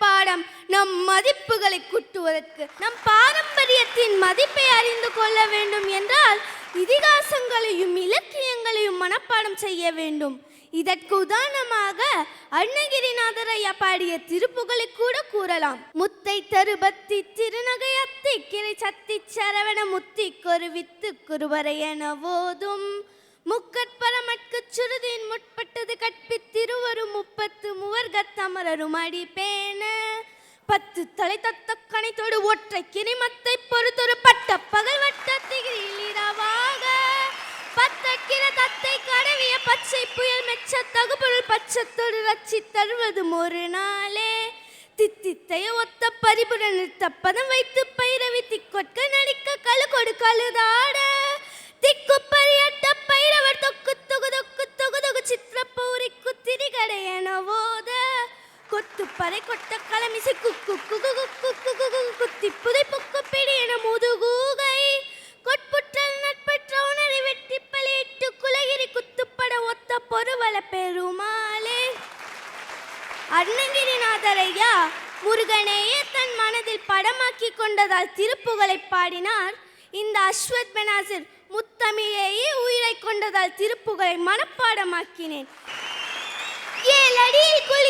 மனப்பாடம் நம் மதிப்புகளை கூட்டுவதற்கு நம் பாரம்பரியத்தின் மதிப்பை அறிந்து கொள்ள வேண்டும் என்றால் இதிகாசங்களையும் இலக்கியங்களையும் மனப்பாடம் செய்ய வேண்டும். இதற்கு உதாரணமாக அருணகிரிநாதர் பாடிய திருப்புகளை கூட கூறலாம். முத்தை தருபத்தி திருநகை அத்தி கிரை சத்தி சரவண முத்தி கொருவித்து குருவரை என போதும் முக்கட்பரமட்கு சுருதியின் முற்பட்டது கற்பித்திருவரும் முப்பத்து முவர்கத்தமரரும் அடிப்பே பத்து தலை தத்த கணித்தோடு ஒற்றை கிரிமத்தை பொறுத்தொரு பட்ட பகல் வட்டத்தில் இரவாக தத்தை கடவிய பச்சை புயல் மெச்ச தகுபொருள் பச்சத்தோடு ரச்சி தருவதும் ஒரு நாளே. தித்தித்தைய ஒத்த பரிபுர நிறுத்த பதம் வைத்து பைரவி திக்கொட்க நடிக்க கழு கொடு கழுதாட. திக்கு பரியட்ட பைரவர் தொக்கு தொகு தொக்கு தொகு தொகு சித்திரப்பௌரிக்கு பௌரி குத்திரி ஓத. கொத்து பறை கொட்ட அலமிசை குக்கு குகு குக்கு குகு குகு குத்தி புதை புக்கு பிடி என முதுகூகை கொட்புற்றல் நட்பற்ற உணரை வெட்டி பலியிட்டு குலகிரி குத்துப்பட ஒத்த பொருவல பெருமாளே அருணகிரிநாதர் ஐயா முருகனையே தன் மனதில் படமாக்கி கொண்டதால் திருப்புகழை பாடினார் இந்த அஸ்வத் பெனாசிர் முத்தமிழையே உயிரை கொண்டதால் திருப்புகழை மனப்பாடமாக்கினேன் ஏழடியில் குளி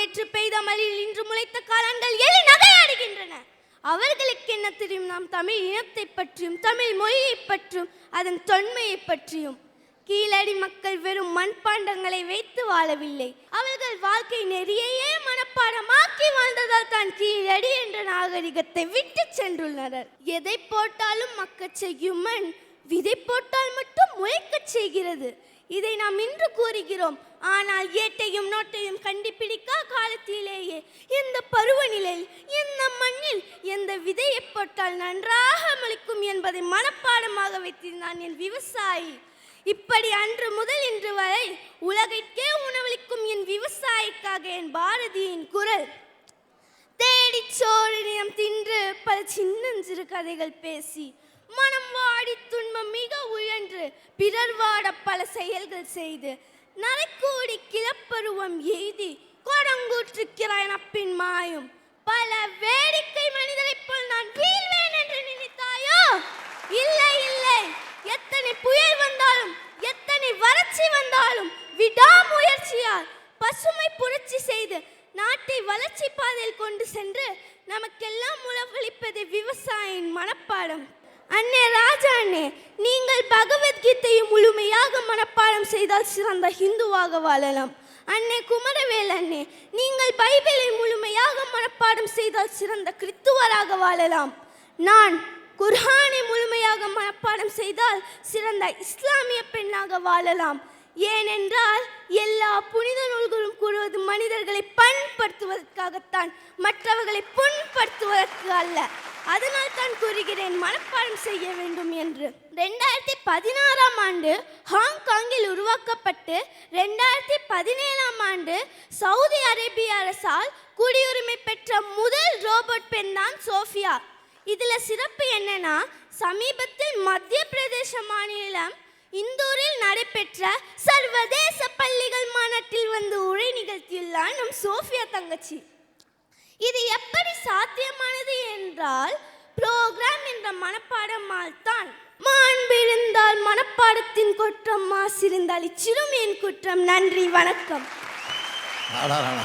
நேற்று பெய்த மழையில் இன்று முளைத்த காலங்கள் எலி நகையாடுகின்றன. அவர்களுக்கு என்ன தெரியும்? நாம் தமிழ் இனத்தை பற்றியும் தமிழ் மொழியை பற்றியும் அதன் தொன்மையை பற்றியும். கீழடி மக்கள் வெறும் மண்பாண்டங்களை வைத்து வாழவில்லை. அவர்கள் வாழ்க்கை நெறியையே மனப்பாடமாக்கி வாழ்ந்ததால் தான் கீழடி என்ற நாகரிகத்தை விட்டு சென்றுள்ளனர். எதை போட்டாலும் மக்கச் செய்யும் மண் விதை போட்டால் மட்டும் முளைக்கச் செய்கிறது. இதை நாம் இன்று கூறுகிறோம். ஆனால் ஏட்டையும் நோட்டையும் கண்டுபிடிக்கா காலத்திலேயே? இந்த பருவநிலையில் இந்த மண்ணில் எந்த விதையை போட்டால் நன்றாக முளைக்கும் என்பதை மனப்பாடமாக வைத்திருந்தான் என் விவசாயி. இப்படி அன்று முதல் இன்று வரை உலகிற்கே உணவளிக்கும் என் விவசாயிக்காக என் பாரதியின் குரல். தேடிச் சோறு தின்று பல சின்னஞ்சிறு கதைகள் பேசி மனம் வாடி துன்பம் மிக உயன்று பிறர் வாட பல செயல்கள் செய்து நரைக்கூடி கிளப்பருவம் எய்தி கொடங்கூற்றுக்கிறாய் நப்பின் மாயும். பல வேடிக்கை மனிதரை போல் நான் வீழ்வேன் என்று நினைத்தாயோ? இல்லை இல்லை. எத்தனை புயல் வந்தாலும் எத்தனை வறட்சி வந்தாலும் விடாமுயற்சியால் பசுமை புரட்சி செய்து நாட்டை வளர்ச்சி பாதையில் கொண்டு சென்று நமக்கெல்லாம் உணவளிப்பது விவசாயின் மனப்பாடம். அண்ணே ராஜா அண்ணே நீங்கள் பகவத்கீதையை முழுமையாக மனப்பாடம் செய்தால் சிறந்த ஹிந்துவாக வாழலாம். அண்ணே குமரவேல் அண்ணே நீங்கள் பைபிளை முழுமையாக மனப்பாடம் செய்தால் சிறந்த கிறித்துவராக வாழலாம். நான் குர்ஹானை முழுமையாக மனப்பாடம் செய்தால் சிறந்த இஸ்லாமிய பெண்ணாக வாழலாம். ஏனென்றால் எல்லா புனித நூல்களும் கூறுவது மனிதர்களை பண்படுத்துவதற்காகத்தான் மற்றவர்களை புண்படுத்துவதற்கு அல்ல. அதனால் தான் கூறுகிறேன் மனப்பாடம் செய்ய வேண்டும் என்று. ரெண்டாயிரத்தி பதினாறாம் ஆண்டு ஹாங்காங்கில் உருவாக்கப்பட்டு ரெண்டாயிரத்தி பதினேழாம் ஆண்டு சவுதி அரேபிய அரசால் குடியுரிமை பெற்ற முதல் ரோபோட் பெண் தான் சோஃபியா. இதில் சிறப்பு என்னன்னா சமீபத்தில் மத்திய பிரதேச மாநிலம் இந்தூரில் நடைபெற்ற சர்வதேச பள்ளிகள் மாநாட்டில் வந்து உரை நிகழ்த்தியுள்ளார் நம் சோஃபியா தங்கச்சி. இது எப்படி சாத்தியமானது என்றால் புரோகிராம் என்ற மனப்பாடமால் தான். மாண்பிருந்தால் மனப்பாடத்தின் குற்றம் மாசிருந்தால் இச்சிறுமியின் குற்றம். நன்றி வணக்கம். அடாடாடா.